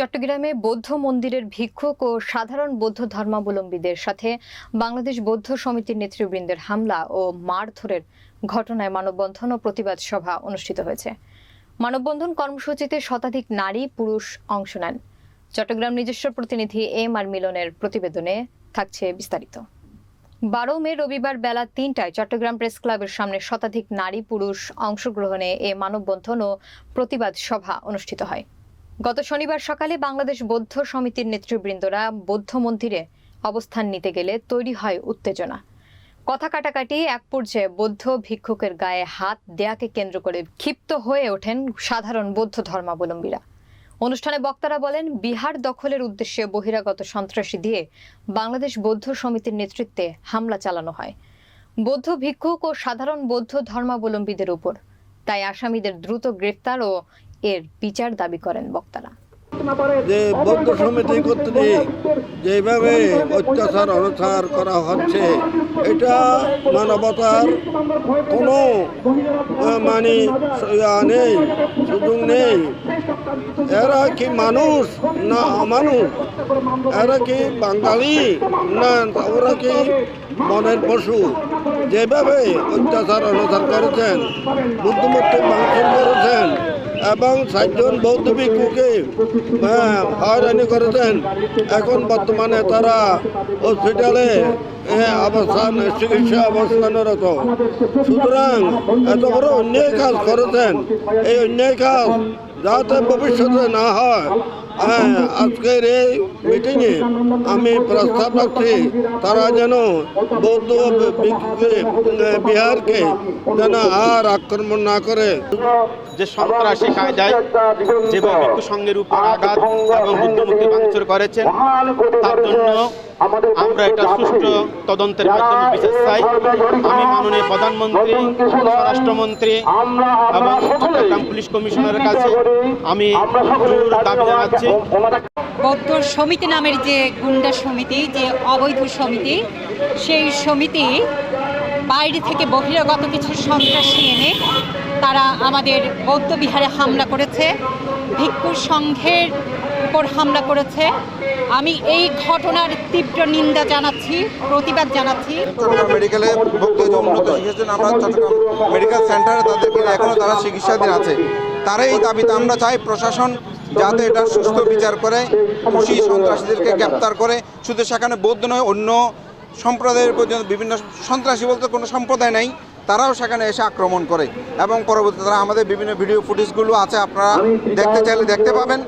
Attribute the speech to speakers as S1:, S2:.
S1: চট্টগ্রামে বৌদ্ধ মন্দিরের ভিক্ষুক ও সাধারণ বৌদ্ধ ধর্মাবলম্বীদের সাথে বাংলাদেশ বৌদ্ধ সমিতির নেতৃবৃন্দের হামলা ও মারধরের ঘটনায় মানববন্ধন ও প্রতিবাদ সভা অনুষ্ঠিত হয়েছে। মানববন্ধন কর্মসূচিতে শতাধিক নারী, পুরুষ অংশ নেন। চট্টগ্রাম নিজস্ব প্রতিনিধি এম আর মিলনের প্রতিবেদনে থাকছে বিস্তারিত। বারো মে রবিবার বেলা তিনটায় চট্টগ্রাম প্রেস ক্লাবের সামনে শতাধিক নারী, পুরুষ অংশগ্রহণে এ মানববন্ধন ও প্রতিবাদ সভা অনুষ্ঠিত হয়। গত শনিবার সকালে বাংলাদেশ বৌদ্ধ সমিতির নেতৃবৃন্দরা বৌদ্ধ মন্দিরে অবস্থান নিতে গেলে তৈরি হয় উত্তেজনা। কথা কাটাকাটি এক পর্যায়ে বৌদ্ধ ভিক্ষুকের গায়ে হাত দেয়াকে কেন্দ্র করে ক্ষিপ্ত হয়ে ওঠেন সাধারণ বৌদ্ধ ধর্মাবলম্বীরা। অনুষ্ঠানে বক্তারা বলেন, বিহার দখলের উদ্দেশ্যে বহিরাগত সন্ত্রাসী দিয়ে বাংলাদেশ বৌদ্ধ সমিতির নেতৃত্বে হামলা চালানো হয়। বৌদ্ধ ভিক্ষুক ও সাধারণ বৌদ্ধ ধর্মাবলম্বীদের উপর। তাই আসামিদের দ্রুত গ্রেফতার ও এর বিচার দাবি করেন বক্তারা।
S2: যে বৌদ্ধ সমিতি কর্তৃক যেভাবে অত্যাচার, অনাচার করা হচ্ছে, এটা মানবতার কোনো মানে নেই, সুযোগ নেই। এরা কি মানুষ না অমানুষ? এরা কি বাঙালি? না, ওরা কি মনের পশু? যেভাবে অত্যাচার, অনাচার করেছেন, বুদ্ধিমত্ত মাংসন করেছেন এবং চারজন বৌদ্ধ ভিক্ষুকে হ্যাঁ, হয়রানি করেছেন। এখন বর্তমানে তারা হসপিটালে অবস্থান চিকিৎসা অবস্থানরত। সুতরাং এত বড় অন্যায় কাজ করেছেন। এই অন্যায় কাজ যাতে ভবিষ্যতে না হয় হ্যাঁ আজকের এই মিটিংয়ে আমি প্রস্তাব রাখছি, তারা যেন বৌদ্ধ বিহারকে যেন আর আক্রমণ না করে।
S3: যে সন্ত্রাসী কায়দায় যেভাবে সংঘের উপর আঘাত এবং বুদ্ধমূর্তি ভাঙচুর করেছেন, তার জন্য আমরা একটা সুষ্ঠু তদন্তের মাধ্যমে বিচার চাই। আমি মাননীয় প্রধানমন্ত্রী স্বরাষ্ট্রমন্ত্রী এবং চট্টগ্রাম পুলিশ কমিশনারের কাছে আমি দাবি জানাচ্ছি।
S4: বৌদ্ধ সমিতি নামের যে গুন্ডা সমিতি যে অবৈধ সমিতি সেই সমিতি বাইরে থেকে বহিরাগত কিছু সন্ত্রাসী এনে তারা আমাদের বৌদ্ধ বিহারে হামলা করেছে ভিক্ষু সংঘের উপর হামলা করেছে। আমি এই ঘটনার তীব্র নিন্দা জানাচ্ছি, প্রতিবাদ জানাচ্ছি।
S5: চট্টগ্রাম মেডিকেলে উন্নত জন্য আমরা চট্টগ্রাম মেডিকেল সেন্টারে তাদেরকে এখনও তারা চিকিৎসাধীন আছে। তারা এই দাবিতে, আমরা চাই প্রশাসন যাতে এটা সুস্থ বিচার করে, খুশি সন্ত্রাসীদেরকে গ্রেপ্তার করে। শুধু সেখানে বৌদ্ধ নয়, অন্য সম্প্রদায়ের পর্যন্ত বিভিন্ন সন্ত্রাসী বলতে কোনো সম্প্রদায় নাই, তারাও সেখানে এসে আক্রমণ করে। এবং পরবর্তীতে তারা আমাদের বিভিন্ন ভিডিও ফুটেজগুলো আছে, আপনারা দেখতে চাইলে দেখতে পাবেন।